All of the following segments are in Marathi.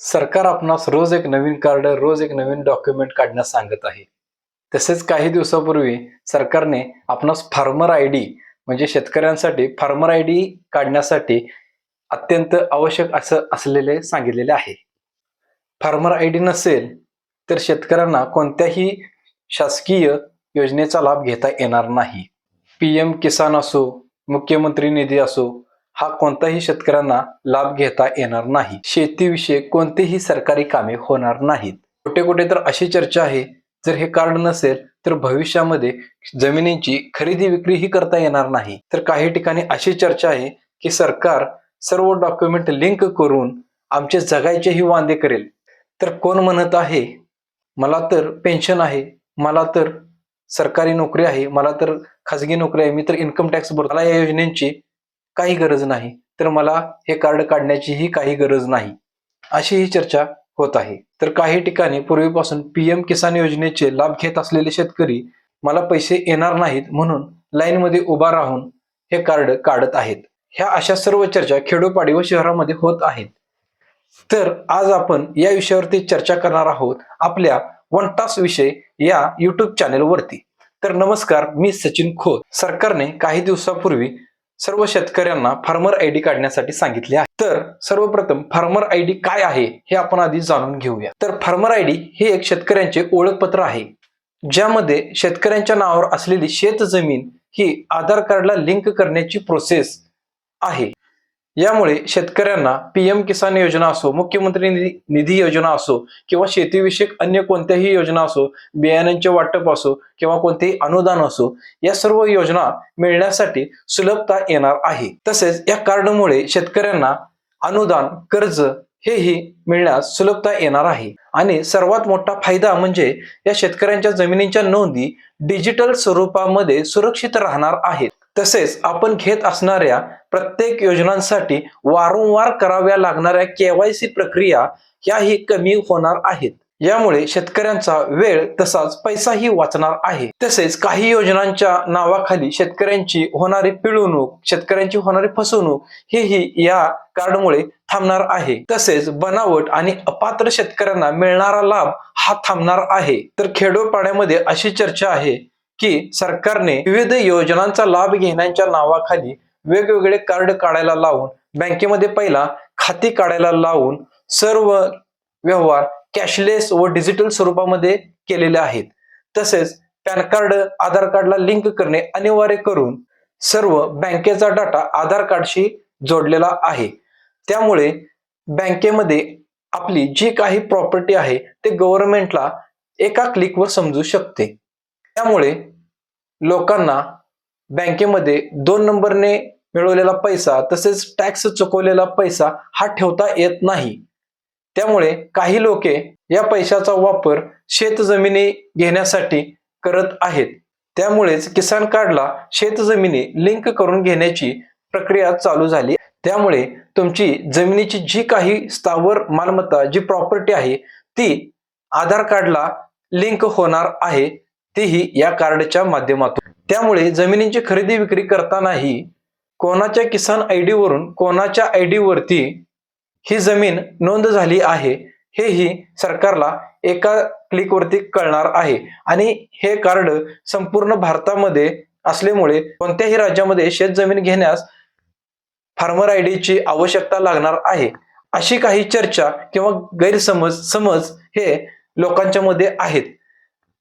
सरकार आपणास रोज एक नवीन कार्ड रोज एक नवीन डॉक्युमेंट काढण्यास सांगत आहे. तसेच काही दिवसापूर्वी सरकारने आपणास फार्मर आय डी म्हणजे शेतकऱ्यांसाठी फार्मर आय डी काढण्यासाठी अत्यंत आवश्यक असं असलेले सांगितलेले आहे. फार्मर आय डी नसेल तर शेतकऱ्यांना कोणत्याही शासकीय योजनेचा लाभ घेता येणार नाही. पी एम किसान असो मुख्यमंत्री निधी असो हा कोणताही शेतकऱ्यांना लाभ घेता येणार नाही. शेतीविषयक कोणतेही सरकारी कामे होणार नाहीत. कुठे कुठे तर अशी चर्चा आहे. जर हे कार्ड नसेल तर भविष्यामध्ये जमिनींची खरेदी विक्री ही करता येणार नाही. तर काही ठिकाणी अशी चर्चा आहे की सरकार सर्व डॉक्युमेंट लिंक करून आमचे जगायचेही वांदे करेल. तर कोण म्हणत आहे? मला तर पेन्शन आहे मला तर सरकारी नोकरी आहे मला तर खाजगी नोकरी आहे मी तर इन्कम टॅक्स भरतो. मला या योजनेची काही गरज नाही तर मला हे कार्ड काढण्याचीही काही गरज नाही अशी ही चर्चा होत आहे. तर काही ठिकाणी पूर्वीपासून पीएम किसान योजनेचे लाभ घेत असलेले शेतकरी मला पैसे येणार नाहीत म्हणून लाईनमध्ये उभा राहून हे कार्ड काढत आहेत. ह्या अशा सर्व चर्चा खेडोपाडी व शहरामध्ये होत आहेत. तर आज आपण या विषयावरती चर्चा करणार आहोत आपल्या वन टास विषय या युट्यूब चॅनेलवरती तर नमस्कार मी सचिन खोत. सरकारने काही दिवसापूर्वी सर्व शेतकऱ्यांना फार्मर आय डी काढण्यासाठी सांगितले आहे. तर सर्वप्रथम फार्मर आय डी काय आहे हे आपण आधी जाणून घेऊया. तर फार्मर आय डी हे एक शेतकऱ्यांचे ओळखपत्र आहे ज्यामध्ये शेतकऱ्यांच्या नावावर असलेली शेत जमीन ही आधार कार्डला लिंक करण्याची प्रोसेस आहे. यामुळे शेतकऱ्यांना पीएम किसान योजना असो मुख्यमंत्री निधी निधी योजना असो किंवा शेतीविषयक अन्य कोणत्याही योजना असो बियाण्यांचे वाटप असो किंवा कोणतेही अनुदान असो या सर्व योजना मिळण्यासाठी सुलभता येणार आहे. तसेच या कार्डमुळे शेतकऱ्यांना अनुदान कर्ज हेही मिळण्यास सुलभता येणार आहे. आणि सर्वात मोठा फायदा म्हणजे या शेतकऱ्यांच्या जमिनींच्या नोंदी डिजिटल स्वरूपामध्ये सुरक्षित राहणार आहेत. तसेच आपण घेत असणाऱ्या प्रत्येक योजनांसाठी वारंवार कराव्या लागणाऱ्या केवायसी प्रक्रिया ह्याही कमी होणार आहेत. यामुळे शेतकऱ्यांचा वेळ तसाच पैसाही वाचणार आहे. तसेच काही योजनांच्या नावाखाली शेतकऱ्यांची होणारी पिळवणूक शेतकऱ्यांची होणारी फसवणूक हेही या कार्डमुळे थांबणार आहे. तसेच बनावट आणि अपात्र शेतकऱ्यांना मिळणारा लाभ हा थांबणार आहे. तर खेडोपाड्यामध्ये अशी चर्चा आहे. की सरकारने विविध योजनांचा लाभ घेण्याच्या नावाखाली वेगवेगळे कार्ड काढायला लावून बँकेमध्ये पहिला खाती काढायला लावून सर्व व्यवहार कॅशलेस व डिजिटल स्वरूपामध्ये केलेले आहेत. तसेच पॅन कार्ड आधार कार्डला लिंक करणे अनिवार्य करून सर्व बँकेचा डाटा आधार कार्डशी जोडलेला आहे. त्यामुळे बँकेमध्ये आपली जी काही प्रॉपर्टी आहे ते गव्हर्नमेंटला एका क्लिकवर समजू शकते. त्यामुळे लोकांना बँकेमध्ये दोन नंबरने मिळवलेला पैसा तसेच टॅक्स चुकवलेला पैसा हा ठेवता येत नाही. त्यामुळे काही लोके या पैशाचा वापर शेत जमिनी घेण्यासाठी करत आहेत. त्यामुळेच किसान कार्डला शेत जमिनी लिंक करून घेण्याची प्रक्रिया चालू झाली. त्यामुळे तुमची जमिनीची जी काही स्थावर मालमत्ता जी प्रॉपर्टी आहे ती आधार कार्डला लिंक होणार आहे. तीही या कार्डच्या माध्यमातून. त्यामुळे जमिनींची खरेदी विक्री करतानाही कोणाच्या किसान आय डी वरून कोणाच्या आय डी वरती ही जमीन नोंद झाली आहे हेही सरकारला एका क्लिकवरती कळणार आहे. आणि हे कार्ड संपूर्ण भारतामध्ये असल्यामुळे कोणत्याही राज्यामध्ये शेत जमीन घेण्यास फार्मर आय ची आवश्यकता लागणार आहे. अशी काही चर्चा किंवा गैरसमज समज हे लोकांच्या मध्ये आहेत.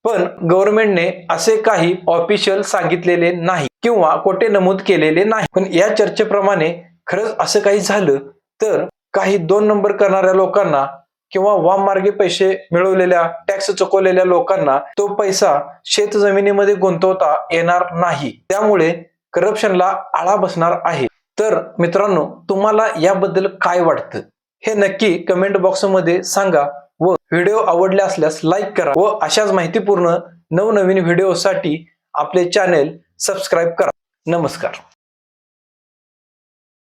पण गव्हर्नमेंटने असे काही ऑफिशियल सांगितलेले नाही किंवा कोठे नमूद केलेले नाही. पण या चर्चेप्रमाणे खरंच असं काही झालं तर काही दोन नंबर करणाऱ्या लोकांना किंवा वाममार्गे पैसे मिळवलेल्या टॅक्स चुकवलेल्या लोकांना तो पैसा शेत जमिनीमध्ये गुंतवता येणार नाही. त्यामुळे करप्शनला आळा बसणार आहे. तर मित्रांनो तुम्हाला याबद्दल काय वाटतं? हे नक्की कमेंट बॉक्समध्ये सांगा. व्हिडिओ आवडले असल्यास लाईक करा व अशाच माहितीपूर्ण नवनवीन व्हिडिओसाठी आपले चॅनेल सबस्क्राईब करा. नमस्कार.